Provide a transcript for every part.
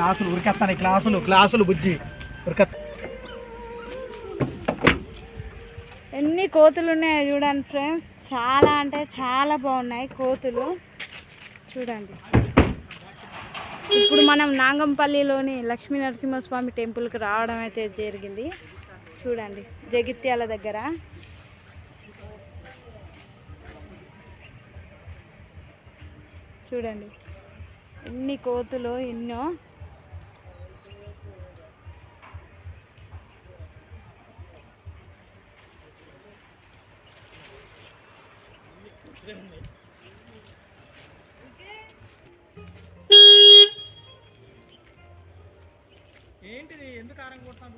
క్లాసులు ఉరికెత్తాను క్లాసులు క్లాసులు బుజ్జి. ఉరికెత్త. ఎన్ని కోతులు ఉన్నాయో చూడండి ఫ్రెండ్స్. చాలా అంటే చాలా బాగున్నాయి కోతులు. చూడండి. ఇప్పుడు మనం నాగంపల్లిలోని లక్ష్మీ నరసింహస్వామి టెంపుల్కి రావడం అయితే జరిగింది. చూడండి జగిత్యాల దగ్గర. చూడండి ఎన్ని కోతులు ఎన్నో. ఏంటిది? ఎందుకు ఆరం కొడతాను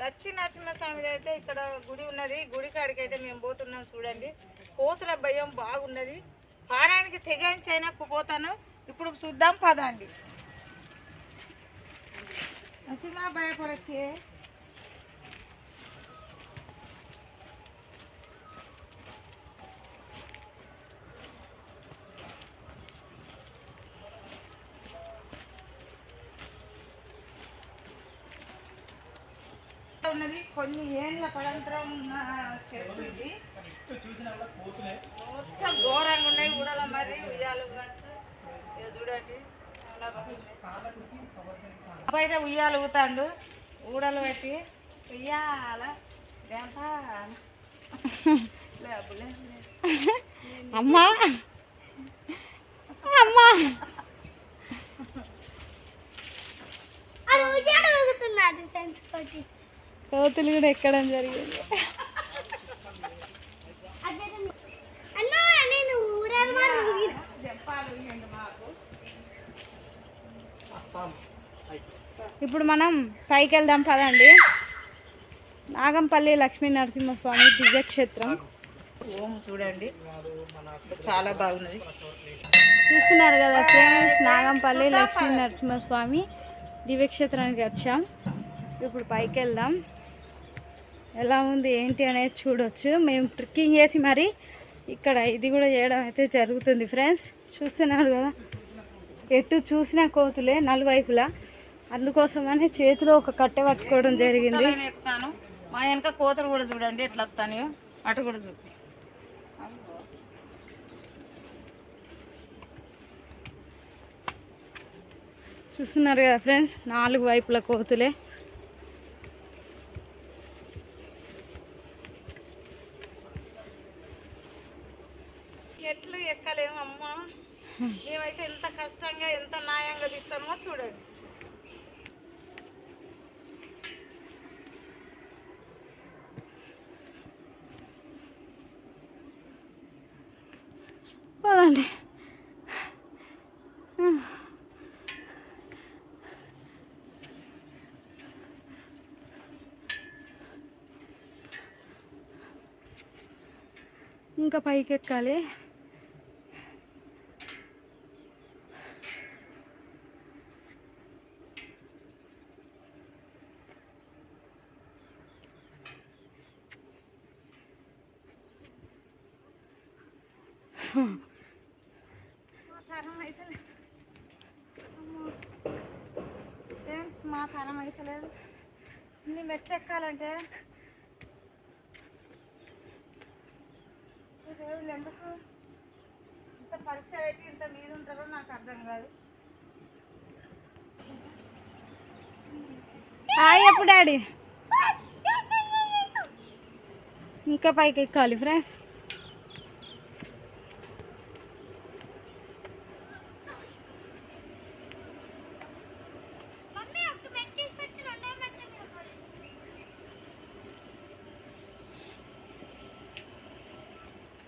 లక్ష్మీ నరసింహస్వామి అయితే ఇక్కడ గుడి ఉన్నది. గుడి కాడికి అయితే మేము పోతున్నాం చూడండి. కోతుల భయం బాగున్నది. పారాయణకి తెగించైనా పోతాను. ఇప్పుడు చూద్దాం పదండి. నరసింహ భయపడకే. ఉన్నది. కొన్ని ఏళ్ళ పడంతరం ఉన్న చెట్టు ఇది. మొత్తం ఘోరంగా ఉన్నాయి. ఊడల మరి ఉయ్యాలు చూడండి. అయితే ఉయ్యాలు ఊతాండు. ఊడలు పెట్టి ఉయ్యాల. దేంతా లే అబ్బులే, లే. అమ్మా. అమ్మా కోతులు కూడా ఎక్కడం జరిగింది. ఇప్పుడు మనం పైకి వెళ్దాం పదండి. నాగంపల్లి లక్ష్మీ నరసింహస్వామి దివ్యక్షేత్రం. ఓం చూడండి. చాలా బాగున్నది. చూస్తున్నారు కదా ఫ్రెండ్స్ నాగంపల్లి లక్ష్మీ నరసింహస్వామి దివ్యక్షేత్రానికి వచ్చాం. ఇప్పుడు పైకి వెళ్దాం. ఎలా ఉంది ఏంటి అనేది చూడొచ్చు. మేము ట్రిక్కింగ్ చేసి మరి ఇక్కడ ఇది కూడా చేయడం అయితే జరుగుతుంది ఫ్రెండ్స్. చూస్తున్నారు కదా ఎటు చూసినా కోతులే నలువైపులా. అందుకోసమని చేతిలో ఒక కట్టె పట్టుకోవడం జరిగింది. మా వెనక కోతలు కూడా చూడండి ఎట్లా వస్తాను అటు కూడా చూపి చూస్తున్నారు కదా ఫ్రెండ్స్ నాలుగు వైపుల కోతులే ఎట్లు ఎక్కలేము అమ్మా మేమైతే ఎంత కష్టంగా ఎంత న్యాయంగా తిస్తామో చూడండి. పదండి. ఇంకా పైకి ఎక్కాలి మా తరం అయితే లేదు. అమ్మో. ఫ్రెండ్స్ మా తరం అయితే ఇన్ని మెట్లు ఎక్కాలంటే ఈ దేవుళ్ళు ఎందుకు ఇంత పరీక్ష పెట్టి ఇంత మీద ఉంటారో నాకు అర్థం కాదు ఎప్పుడు డాడీ? ఇంకా పైకి ఎక్కాలి ఫ్రెండ్స్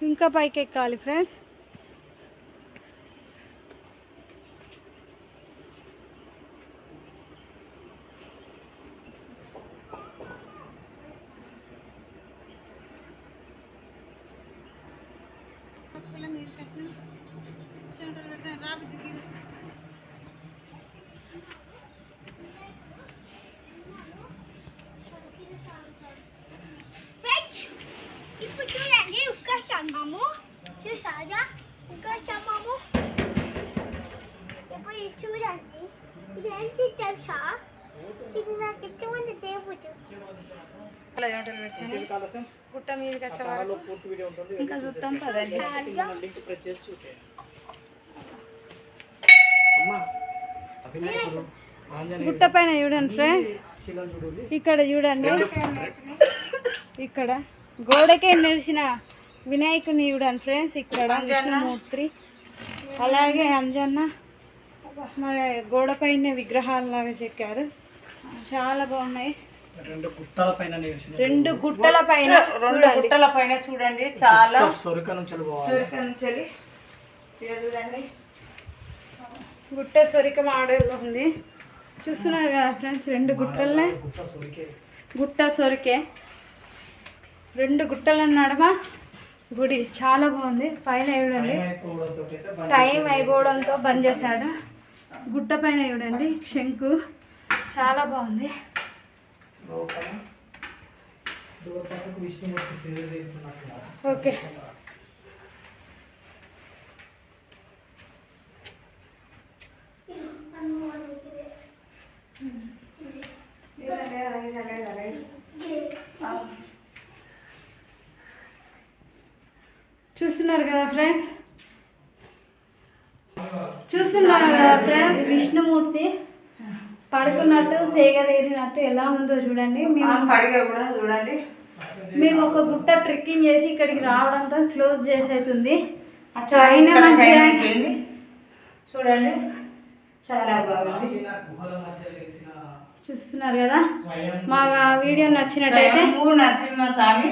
ఇంకా పైకి ఎక్కాలి ఫ్రెండ్స్ ఇప్పుడు ఇప్పుడు ఇది చూడండి. ఇది ఏంటి తెలుసా? ఇది నాకు ఇష్టమైన దేవుడు. అలా ఏమంటారు పెట్టాను కాలసం గుట్ట మీదకి వచ్చే వరకు ఇంకా పదండి. గుట్ట పైన చూడండి ఫ్రెండ్స్. ఇక్కడ చూడండి. ఇక్కడ గోడకే నిలిచిన వినాయకుని చూడండి ఫ్రెండ్స్ ఇక్కడ విష్ణుమూర్తి. అలాగే అంజన్న మరి గోడ పైన విగ్రహాలలాగా చెక్కారు. చాలా బాగున్నాయి. రెండు గుట్టల పైన రెండు గుట్టల పైన రెండు గుట్టల పైన చూడండి చాలా సొరక నుంచి చూడండి. గుట్ట సొరిక మోడల్లో ఉంది. చూస్తున్నారు కదా ఫ్రెండ్స్ రెండు గుట్టలనే? గుట్ట సొరికే. గుట్ట సొరికే. రెండు గుట్టల నడమ గుడి చాలా బాగుంది. పైన చూడండి. టైం అయిపోవడంతో బంద్ చేశాడు. గుట్ట పైన చూడండి. శంకు. చాలా బాగుంది. సేవ చేస్తున్నట్టున్నారు ఓకే చూస్తున్నారు కదా ఫ్రెండ్స్? చూస్తున్నారు కదా ఫ్రెండ్స్? విష్ణుమూర్తి పడుకున్నట్టు సేగ తీరినట్టు ఎలా ఉందో చూడండి. మేము పడిగా కూడా చూడండి. మేము ఒక గుట్ట ట్రెక్కింగ్ చేసి ఇక్కడికి రావడంతో క్లోజ్ చేసేస్తుంది. చాలా అయినా మంచిగా. చూడండి చాలా బాగుంది. చూస్తున్నారు కదా? మా వీడియో నచ్చినట్టయితే స్వామి